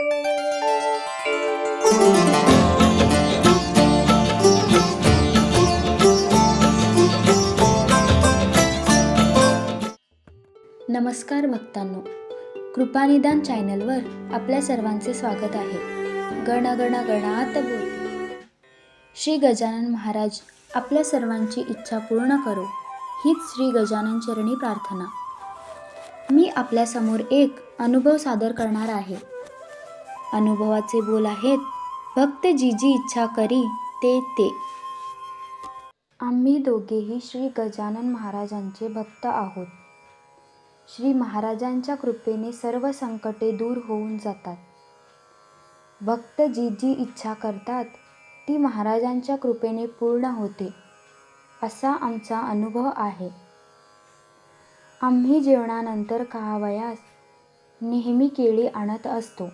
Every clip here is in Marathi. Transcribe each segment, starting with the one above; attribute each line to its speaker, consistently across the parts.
Speaker 1: नमस्कार भक्तांनो. कृपानिदान चॅनलवर आपल्या सर्वांचे स्वागत आहे. गण गण गणात बोल. श्री गजानन महाराज आपल्या सर्वांची इच्छा पूर्ण करो. हीच श्री गजानन चरणी प्रार्थना. मी आपल्यासमोर एक अनुभव सादर करणार आहे. अनुभवाचे बोल आहेत. भक्त जी जी इच्छा करी ते ते. आम्ही दोघेही श्री गजानन महाराजांचे भक्त आहोत. श्री महाराजांच्या कृपेने सर्व संकटे दूर होऊन जातात. भक्त जी जी इच्छा करतात ती महाराजांच्या कृपेने पूर्ण होते. असा आमचा अनुभव आहे. आम्ही जेवणानंतर खावयास नेहमी केळी आणत असतो.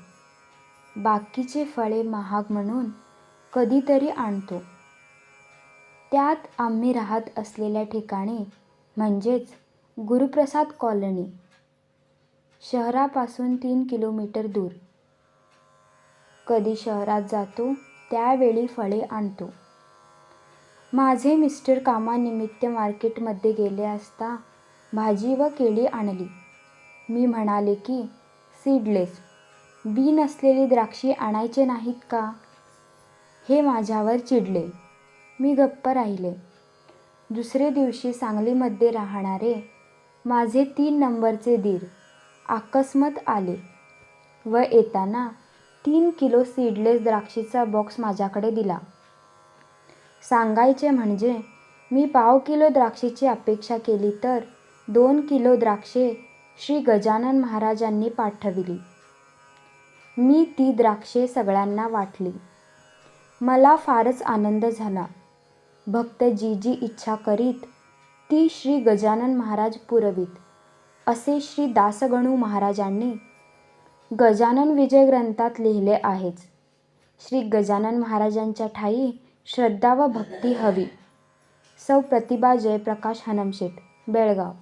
Speaker 1: बाकीचे फळे महाग म्हणून कधीतरी आणतो. त्यात आम्ही राहत असलेल्या ठिकाणी म्हणजेच गुरुप्रसाद कॉलनी शहरापासून तीन किलोमीटर दूर. कधी शहरात जातो त्यावेळी फळे आणतो. माझे मिस्टर कामानिमित्त मार्केटमध्ये गेले असता भाजी व केळी आणली. मी म्हणाले की सीडलेस. बी नसलेली द्राक्षे आणायचे नाहीत का? हे माझ्यावर चिडले. मी गप्प राहिले. दुसरे दिवशी सांगलीमध्ये राहणारे माझे तीन नंबरचे दीर आकस्मत आले व येताना तीन किलो सीडलेस द्राक्षीचा बॉक्स माझ्याकडे दिला. सांगायचे म्हणजे मी पाव किलो द्राक्षीची अपेक्षा केली तर दोन किलो द्राक्षे श्री गजानन महाराजांनी पाठविली. मी ती द्राक्षे सगळ्यांना वाटली. मला फारच आनंद झाला. भक्त जी जी इच्छा करीत ती श्री गजानन महाराज पुरवीत. असे श्री दासगणू महाराजांनी गजानन विजय ग्रंथात लिहिले आहेच. श्री गजानन महाराजांच्या ठाई श्रद्धा व भक्ती हवी. सौ प्रतिभा जयप्रकाश हनमशेठ बेळगाव.